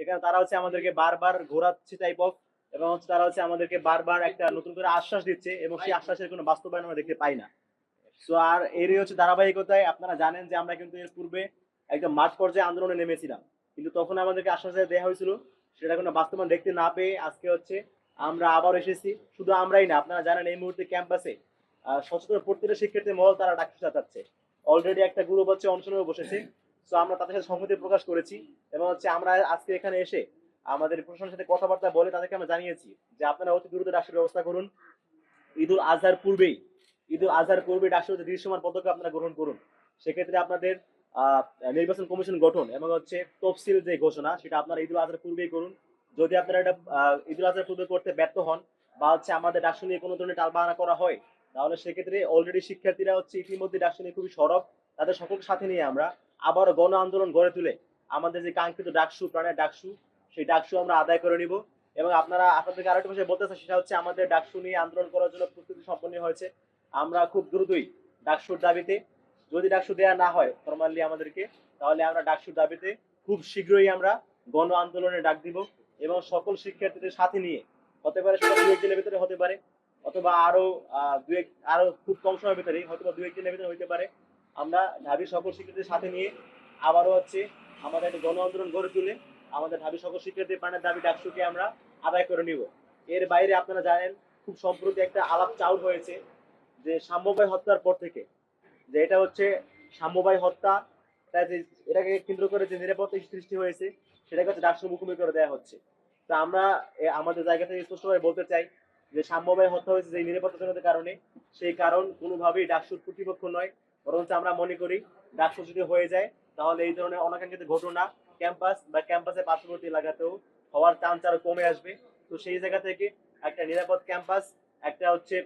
সেখানে তারা হচ্ছে আমাদেরকে বারবার ঘোরাচ্ছে টাইপ অফ এবং হচ্ছে তারা হচ্ছে আমাদেরকে বারবার একটা নতুন করে আশ্বাস দিচ্ছে এবং সেই আশ্বাসের কোনো বাস্তবায়ন আমরা দেখতে পাই না। সো আর এরই হচ্ছে ধারাবাহিকতায় আপনারা জানেন যে আমরা কিন্তু এর পূর্বে একদম মাঠ পর্যায়ে আন্দোলনে নেমেছিলাম। কিন্তু তখন আমাদেরকে আশ্বাস দেওয়া হয়েছিল সেটা কোনো বাস্তবায়ন দেখতে না পেয়ে আজকে হচ্ছে আমরা আবার এসেছি। শুধু আমরাই না, আপনারা জানেন এই মুহূর্তে ক্যাম্পাসে সচেতন প্রত্যেকটা শিক্ষার্থী মহল তারা ডাক্তার চাচ্ছে অলরেডি একটা গ্রুপ হচ্ছে, অনশনে বসেছে। তো আমরা তাদের সাথে সংহতি প্রকাশ করেছি এবং হচ্ছে আমরা আজকে এখানে এসে আমাদের প্রশাসনের সাথে কথাবার্তা বলে তাদেরকে আমরা জানিয়েছি যে আপনারা অতি দ্রুত ডাক্তার ব্যবস্থা করুন। ঈদুল আজহার পূর্বেই, ঈদুল আজহার পূর্বে ডাক্তার দৃশ্যমান পদক্ষেপ আপনারা গ্রহণ করুন। সেক্ষেত্রে আপনাদের নির্বাচন কমিশন গঠন এবং হচ্ছে তফসিল যে ঘোষণা, সেটা আপনারা ঈদুল আজহার পূর্বেই করুন। যদি আপনারা এটা ঈদুল আজহার পূর্বে করতে ব্যর্থ হন বা হচ্ছে আমাদের ডাকসু নিয়ে কোনো ধরনের টালবাহানা করা হয়, তাহলে সেক্ষেত্রে অলরেডি শিক্ষার্থীরা হচ্ছে ইতিমধ্যে ডাকসু নিয়ে খুবই সরব। তাদের সকলকে সাথে নিয়ে আমরা আবার গণ আন্দোলন গড়ে তুলে আমাদের যে কাঙ্ক্ষিত ডাকসু প্রাণের ডাকসু সেই ডাকসু আমরা আদায় করে নিব। এবং আপনারা আপনাদেরকে আরেকটা বিষয় বলতে সেটা হচ্ছে আমাদের ডাকসু নিয়ে আন্দোলন করার জন্য প্রস্তুতি সম্পন্ন হয়েছে। আমরা খুব দ্রুতই ডাকসুর দাবিতে যদি ডাকসু দেয়া না হয় ফরমালি আমাদেরকে তাহলে আমরা ডাকসুর দাবিতে খুব শীঘ্রই আমরা গণ আন্দোলনে ডাক দিব এবং সকল শিক্ষার্থীদের সাথে নিয়ে হতে পারে সেটা দু একদিনের ভিতরে হতে পারে অথবা আরও আহ, দু এক আরও খুব কম সময়ের ভিতরে হয়তো দু একদিনের ভিতরে হইতে পারে আমরা ঢাবির সকল শিক্ষার্থীদের সাথে নিয়ে আবারও হচ্ছে আমাদের একটা গণ আন্দোলন গড়ে তুলে আমাদের ঢাবি সকল শিক্ষার্থীর প্রাণের দাবি ডাকসুকে আমরা আদায় করে নিব। এর বাইরে আপনারা জানেন, খুব সম্প্রতি একটা আলাপ চাউর হয়েছে যে সাম্যবাই হত্যার পর থেকে। যে এটা হচ্ছে সাম্যবাই হত্যা এটাকে কেন্দ্র করে যে নিরাপত্তা সৃষ্টি হয়েছে, সেটাকে হচ্ছে ডাকসুর মুখোমুখি করে দেওয়া হচ্ছে। তা আমরা আমাদের জায়গা থেকে স্পষ্টভাবে বলতে চাই যে সাম্যবাই হত্যা হয়েছে যে নিরাপত্তাজনিত কারণে, সেই কারণ কোনোভাবেই ডাকসুর প্রতিপক্ষ নয়। বরঞ্চ আমরা মনে করি ডাকসু যদি হয়ে যায়, তাহলে এই ধরনের অনাকাঙ্ক্ষিত ঘটনা ক্যাম্পাস বা ক্যাম্পাসের পার্শ্ববর্তী এলাকাতেও হওয়ার চান্স আরও কমে আসবে। তো সেই জায়গা থেকে একটা নিরাপদ ক্যাম্পাস, একটা হচ্ছে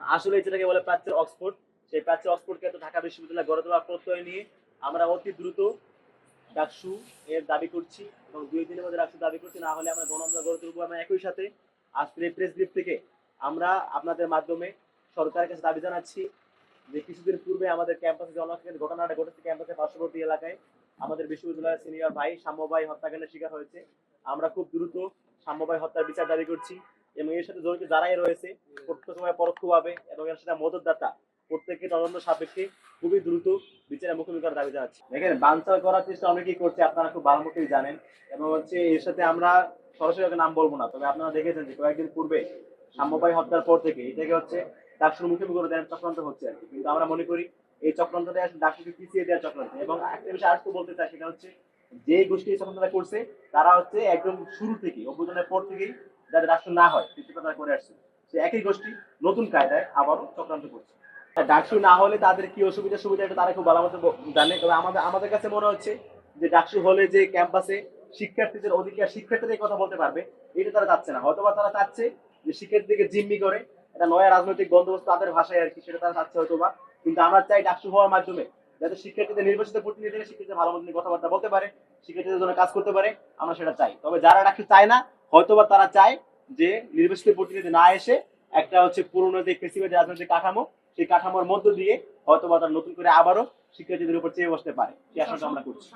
আসলে যেটাকে বলে প্রাচ্যের অক্সফোর্ড, সেই প্রাচ্যের অক্সফোর্ডকে তো ঢাকা বিশ্ববিদ্যালয় গড়ে তোলার প্রত্যয় নিয়ে আমরা অতি দ্রুত ডাকসু এর দাবি করছি এবং দুই দিনের মধ্যে ডাকসু দাবি করছি, না হলে আমরা গণ গড়ে তুলবো এবং একই সাথে। আজকের এই প্রেস ব্রিফ থেকে আমরা আপনাদের মাধ্যমে সরকারের কাছে দাবি জানাচ্ছি যে কিছুদিন পূর্বে আমাদের ক্যাম্পাসে যে ঘটনাটা ঘটেছে ক্যাম্পাসের পার্শ্ববর্তী এলাকায়। আমাদের বিশ্ববিদ্যালয়ের সিনিয়র ভাই সাম্য ভাই হত্যাকাণ্ডের শিকার হয়েছে। আমরা খুব দ্রুত সাম্য ভাই হত্যার বিচার দাবি করছি এবং এর সাথে জড়িত যারাই রয়েছে প্রত্যক্ষভাবে, পরোক্ষভাবে এবং এর সাথে মদতদাতা প্রত্যেককে তদন্ত সাপেক্ষে খুবই দ্রুত বিচারের মুখোমুখি করার দাবি জানাচ্ছি। দেখেন, বানচাল করার চেষ্টা অনেকেই করছে, আপনারা খুব ভালো মতোই জানেন। এবং হচ্ছে এর সাথে আমরা সরাসরি নাম বলব না, তবে আপনারা দেখেছেন যে কয়েকদিন পূর্বে সাম্যবাই হত্যার পর থেকে, এটাকে হচ্ছে ডাকসুর মুখোমুখি করে দেওয়ার চক্রান্ত হচ্ছে আর কিন্তু আমরা মনে করি এই চক্রান্তটা আসলে ডাকসুকে পিছিয়ে দেওয়ার চক্রান্ত। এবং একটা বিষয় আরেকটু বলতে চাই, সেটা হচ্ছে যে গোষ্ঠী এই চক্রান্তটা করছে, তারা হচ্ছে একদম শুরু থেকে অভ্যুদনের পর থেকেই যাদের রাষ্ট্র না হয় তারা করে আসছে। সে একই গোষ্ঠী নতুন কায়দায় আবারও চক্রান্ত করছে। ডাকসু না হলে তাদের কি অসুবিধা সুবিধা, এটা তারা খুব ভালো মতো জানে। তবে আমাদের আমাদের কাছে মনে হচ্ছে যে ডাকসু হলে যে ক্যাম্পাসে শিক্ষার্থীদের অধিকার শিক্ষার্থীদের কথা বলতে পারবে, এটা তারা চাচ্ছে না। হয়তোবা তারা চাচ্ছে যে শিক্ষার্থীদেরকে জিম্মি করে এটা নয়া রাজনৈতিক বন্দোবস্ত তাদের ভাষায় আর কি, সেটা তারা চাচ্ছে হয়তোবা। কিন্তু আমরা চাই ডাকসু হওয়ার মাধ্যমে যাতে শিক্ষার্থীদের নির্বাচিত প্রতিনিধিরা শিক্ষার্থীদের ভালো মতো কথাবার্তা বলতে পারে, শিক্ষার্থীদের জন্য কাজ করতে পারে, আমরা সেটা চাই। তবে যারা ডাকসু চায় না হয়তো বা তারা চায় যে নির্বাচিত প্রতিনিধি না এসে একটা হচ্ছে পুরনো যে ফেসিবাদ রাজনৈতিক কাঠামো, সেই কাঠামোর মধ্য দিয়ে হয়তো বা তারা নতুন করে আবারও শিক্ষার্থীদের উপর চেয়ে বসতে পারে। সেই আশঙ্কা আমরা করছি।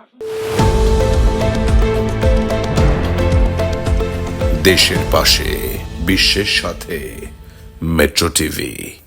দেশের পাশে, বিশ্বের সাথে। Metro TV.